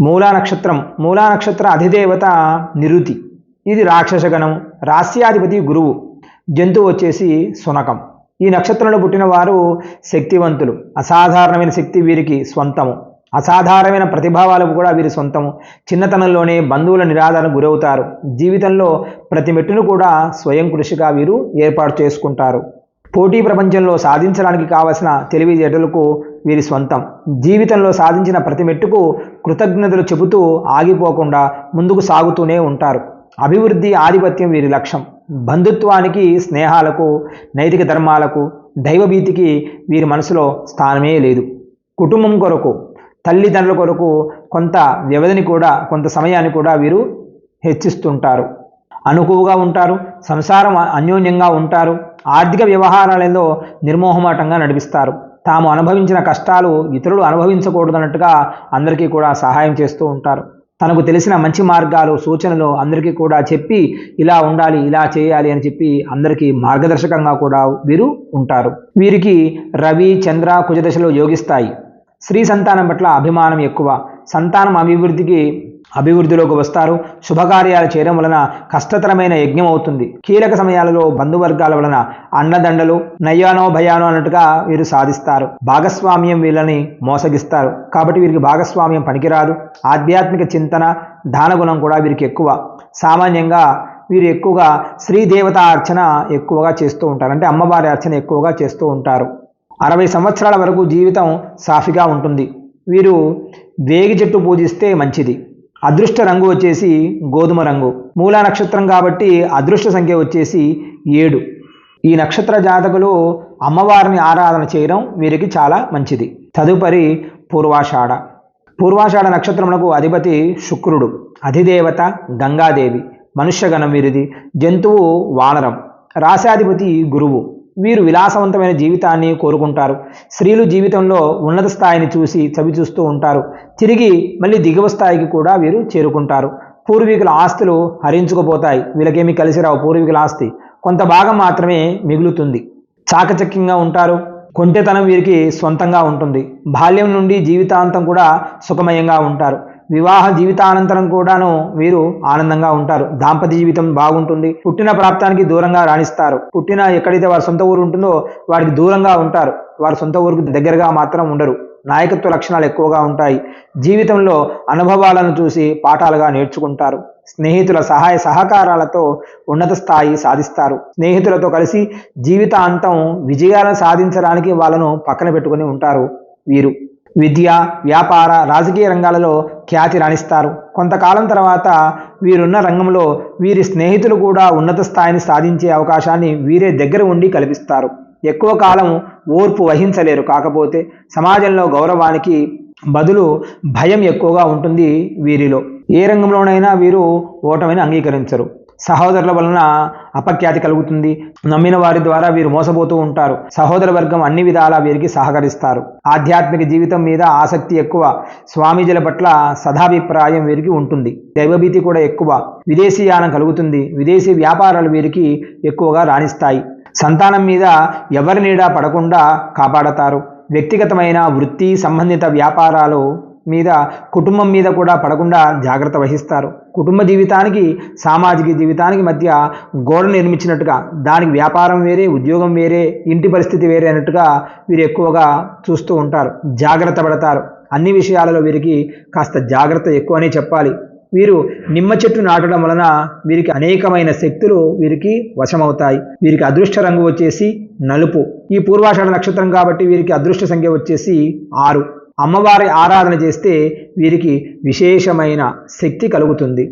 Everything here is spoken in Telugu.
మూలా నక్షత్రం. మూలా నక్షత్ర అధిదేవత నిరుతి. ఇది రాక్షసగణం రాస్యాధిపతి గురువు. జంతువు వచ్చేసి సునకం ఈ నక్షత్రంలో పుట్టిన వారు శక్తివంతులు. అసాధారణమైన శక్తి వీరికి స్వంతము. అసాధారణమైన ప్రతిభావాలకు కూడా వీరి సొంతము చిన్నతనంలోనే బంధువుల నిరాధారణకు గురవుతారు. జీవితంలో ప్రతి మెట్టును కూడా స్వయం కృషిగా వీరు ఏర్పాటు చేసుకుంటారు. పోటీ ప్రపంచంలో సాధించడానికి కావలసిన తెలివితేటలకు వీరి స్వంతం. జీవితంలో సాధించిన ప్రతి మెట్టుకు కృతజ్ఞతలు చెబుతూ ఆగిపోకుండా ముందుకు సాగుతూనే ఉంటారు. అభివృద్ధి ఆధిపత్యం వీరి లక్ష్యం. బంధుత్వానికి స్నేహాలకు నైతిక ధర్మాలకు దైవభీతికి వీరి మనసులో స్థానమే లేదు. కుటుంబం కొరకు తల్లిదండ్రుల కొరకు కొంత వ్యవధిని కూడా కొంత సమయాన్ని కూడా వీరు హెచ్చిస్తుంటారు. అనుకువగా ఉంటారు సంసారం అన్యోన్యంగా ఉంటారు. ఆర్థిక వ్యవహారాలలో నిర్మోహమాటంగా నడిపిస్తారు. తాము అనుభవించిన కష్టాలు ఇతరులు అనుభవించకూడదన్నట్టుగా అందరికీ కూడా సహాయం చేస్తూ ఉంటారు. తనకు తెలిసిన మంచి మార్గాలు సూచనలు అందరికీ కూడా చెప్పి ఇలా ఉండాలి ఇలా చేయాలి అని చెప్పి అందరికీ మార్గదర్శకంగా కూడా వీరు ఉంటారు. వీరికి రవి చంద్ర కుజదశలు యోగిస్తాయి. స్త్రీ సంతానం పట్ల అభిమానం ఎక్కువ. సంతానం అభివృద్ధికి అభివృద్ధిలోకి వస్తారు. శుభకార్యాలు చేయడం వలన కష్టతరమైన యజ్ఞం అవుతుంది. కీలక సమయాలలో బంధువర్గాల వలన అన్నదండలు నయ్యానో భయానో అన్నట్టుగా వీరు సాధిస్తారు. భాగస్వామ్యం వీళ్ళని మోసగిస్తారు. కాబట్టి వీరికి భాగస్వామ్యం పనికిరాదు. ఆధ్యాత్మిక చింతన దానగుణం కూడా వీరికి ఎక్కువ. సామాన్యంగా వీరు ఎక్కువగా శ్రీదేవత అర్చన ఎక్కువగా చేస్తూ ఉంటారు. అంటే అమ్మవారి అర్చన ఎక్కువగా చేస్తూ ఉంటారు. అరవై సంవత్సరాల వరకు జీవితం సాఫీగా ఉంటుంది. వీరు వేగి చెట్టు పూజిస్తే మంచిది. అదృష్ట రంగు వచ్చేసి గోధుమ రంగు. మూలా నక్షత్రం కాబట్టి అదృష్ట సంఖ్య వచ్చేసి ఏడు. ఈ నక్షత్ర జాతకులు అమ్మవారిని ఆరాధన చేయడం వీరికి చాలా మంచిది. తదుపరి పూర్వాషాఢ. పూర్వాషాఢ నక్షత్రములకు అధిపతి శుక్రుడు అధిదేవత గంగాదేవి మనుష్యగణం వీరిది జంతువు వానరం రాశాధిపతి గురువు. వీరు విలాసవంతమైన జీవితాన్ని కోరుకుంటారు. స్త్రీలు జీవితంలో ఉన్నత స్థాయిని చూసి చవి చూస్తూ ఉంటారు. తిరిగి మళ్ళీ దిగువ స్థాయికి కూడా వీరు చేరుకుంటారు. పూర్వీకుల ఆస్తులు హరించుకుపోతాయి. వీళ్ళకేమి కలిసి రావు పూర్వీకుల ఆస్తి. కొంత భాగం మాత్రమే మిగులుతుంది. చాకచక్యంగా ఉంటారు. కొంటెతనం వీరికి సొంతంగా ఉంటుంది. బాల్యం నుండి జీవితాంతం కూడా సుఖమయంగా ఉంటారు. వివాహ జీవితానంతరం కూడాను వీరు ఆనందంగా ఉంటారు. దాంపత్య జీవితం బాగుంటుంది. పుట్టిన ప్రాప్తానికి దూరంగా రాణిస్తారు. పుట్టిన ఎక్కడైతే వారి సొంత ఊరు ఉంటుందో వారికి దూరంగా ఉంటారు. వారి సొంత ఊరికి దగ్గరగా మాత్రం ఉండరు. నాయకత్వ లక్షణాలు ఎక్కువగా ఉంటాయి. జీవితంలో అనుభవాలను చూసి పాఠాలుగా నేర్చుకుంటారు. స్నేహితుల సహాయ సహకారాలతో ఉన్నత స్థాయి సాధిస్తారు. స్నేహితులతో కలిసి జీవితాంతం విజయాలను సాధించడానికి వాళ్ళను పక్కన పెట్టుకుని ఉంటారు వీరు. విద్య వ్యాపార రాజకీయ రంగాలలో ఖ్యాతి రాణిస్తారు. కొంతకాలం తర్వాత వీరున్న రంగంలో వీరి స్నేహితులు కూడా ఉన్నత స్థాయిని సాధించే అవకాశాన్ని వీరే దగ్గర ఉండి కల్పిస్తారు. ఎక్కువ కాలం ఓర్పు వహించలేరు. కాకపోతే సమాజంలో గౌరవానికి బదులు భయం ఎక్కువగా ఉంటుంది వీరిలో. ఏ రంగంలోనైనా వీరు ఓటమిని అంగీకరించరు. సహోదరుల వలన అపఖ్యాతి కలుగుతుంది. నమ్మిన వారి ద్వారా వీరు మోసపోతూ ఉంటారు. సహోదర వర్గం అన్ని విధాలా వీరికి సహకరిస్తారు. ఆధ్యాత్మిక జీవితం మీద ఆసక్తి ఎక్కువ. స్వామీజీల పట్ల సదాభిప్రాయం వీరికి ఉంటుంది. దైవభీతి కూడా ఎక్కువ. విదేశీయానం కలుగుతుంది. విదేశీ వ్యాపారాలు వీరికి ఎక్కువగా రాణిస్తాయి. సంతానం మీద ఎవరి నీడా పడకుండా కాపాడతారు. వ్యక్తిగతమైన వృత్తి సంబంధిత వ్యాపారాలు మీద కుటుంబం మీద కూడా పడకుండా జాగ్రత్త వహిస్తారు. కుటుంబ జీవితానికి సామాజిక జీవితానికి మధ్య గోడ నిర్మించినట్టుగా దానికి వ్యాపారం వేరే ఉద్యోగం వేరే ఇంటి పరిస్థితి వేరే అన్నట్టుగా వీరు ఎక్కువగా చూస్తూ ఉంటారు. జాగ్రత్త పడతారు. అన్ని విషయాలలో వీరికి కాస్త జాగ్రత్త ఎక్కువనే చెప్పాలి. వీరు నిమ్మ చెట్టు నాటడం వలన వీరికి అనేకమైన శక్తులు వీరికి వశమవుతాయి. వీరికి అదృష్ట రంగు వచ్చేసి నలుపు. ఈ పూర్వాషాఢ నక్షత్రం కాబట్టి వీరికి అదృష్ట సంఖ్య వచ్చేసి ఆరు. అమ్మవారి ఆరాధన చేస్తే వీరికి విశేషమైన శక్తి కలుగుతుంది.